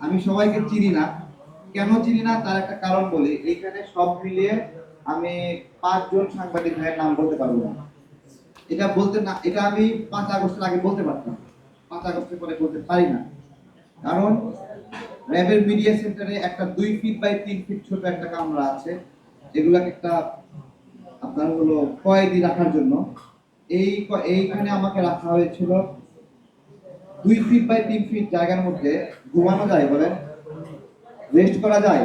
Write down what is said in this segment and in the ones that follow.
আমি সবাইকে চিনি না। কেন চিনি না? তার একটা কারণ বলি। এইখানে সব মিলিয়ে আমি পাঁচজন সাংবাদিক ভাইয়ের নাম বলতে পারব না। এটা বলতে না এটা আমি পাঁচ আগস্টের আগে বলতে পারতাম। পাঁচ আগস্টের পরে বলতে পারি না। কারণ র্যাবের মিডিয়া সেন্টারে একটা দুই ফিট বাই তিন ফিট ছোট একটা কামরা আছে। এগুলাকে একটা আপনার হলো কয়েদি রাখার জন্য। এই এইখানে আমাকে রাখা হয়েছিল দুই ফিট বাই তিন ফিট জায়গার মধ্যে ঘুমানো যায় বলেন? রেস্ট করা যায়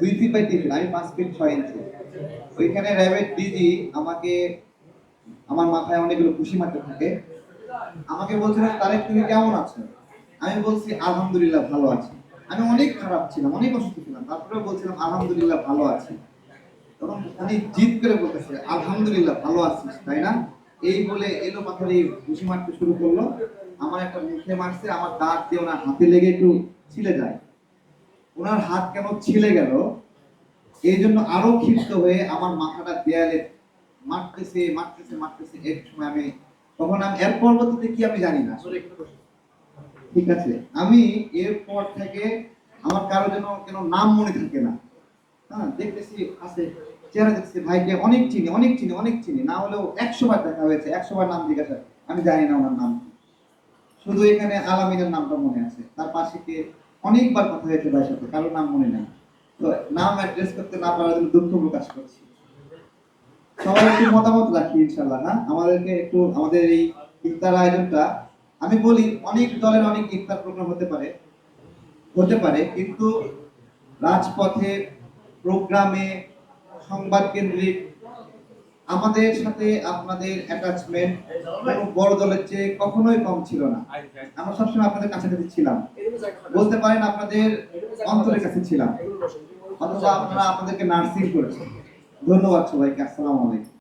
দুই ফিট বাই তিন ফিট আমি পাঁচ ফিট ছয় ইঞ্চি ওইখানে র্যাবের ডিজি আমাকে, আমার মাথায় অনেকগুলো খুশি মারতে থাকে। আমাকে বলছিলেন তারেক, তুমি কেমন আছো? আমি বলছি, আলহামদুলিল্লাহ ভালো আছি। আমি অনেক খারাপ ছিলাম, অনেক অসুস্থ ছিলাম। তারপরে বলছিলাম, আলহামদুলিল্লাহ ভালো আছি। তখন উনি জিদ করে বলতেছে, আলহামদুলিল্লাহ ভালো আছিস, তাই না? এই বলে এলো পাথরে ঘুষি মারতে শুরু করল। আমার একটা মুখে মারছে, আমার দাঁত দিয়ে ওনার হাতে লেগে একটু ছিলে যায়। ওনার হাত কেন ছিলে গেল? এই জন্য আরও ক্ষিপ্ত হয়ে আমার মাথাটা দেয়ালে মারতেছে মারতেছে মারতেছে এক সময় আমি তখন আমি এর পরবর্তীতে কি আমি জানি না। ঠিক আছে। আমি এরপর থেকে আমার কারও যেন কেন নাম মনে থাকে না। হ্যাঁ দেখতেছি আছে, চেহারা দেখছি ভাইকে অনেক চিনি অনেক চিনি অনেক চিনি। না হলেও একশো বার দেখা হয়েছে, একশো বার নাম জিজ্ঞাসা আমি জানি না ওনার নাম। শুধু এখানে আলামিনের নামটা মনে আছে। তার পাশে কে? অনেকবার কথা হয়েছে ভাইয়ের সাথে, কারোর নাম মনে নেই। তো নাম অ্যাড্রেস করতে না পারার জন্য দুঃখ প্রকাশ করছি। সবাই একটু মতামত রাখি ইনশাল্লাহ হ্যাঁ? আমাদেরকে একটু, আমাদের এই ইফতার আয়োজনটা, আমি বলি, অনেক দলের অনেক ইফতার প্রোগ্রাম হতে পারে হতে পারে, কিন্তু রাজপথে প্রোগ্রামে সংবাদ কেন্দ্রিক আমাদের সাথে আপনাদের অ্যাটাচমেন্ট বড় দলের চেয়ে কখনোই কম ছিল না। আমরা সবসময় আপনাদের কাছাকাছি ছিলাম, বলতে পারেন আপনাদের অন্তরের কাছে ছিলাম। অথবা আপনারা আপনাদেরকে নার্সিং করেছেন। ধন্যবাদ সবাইকে, আসসালাম আলাইকুম।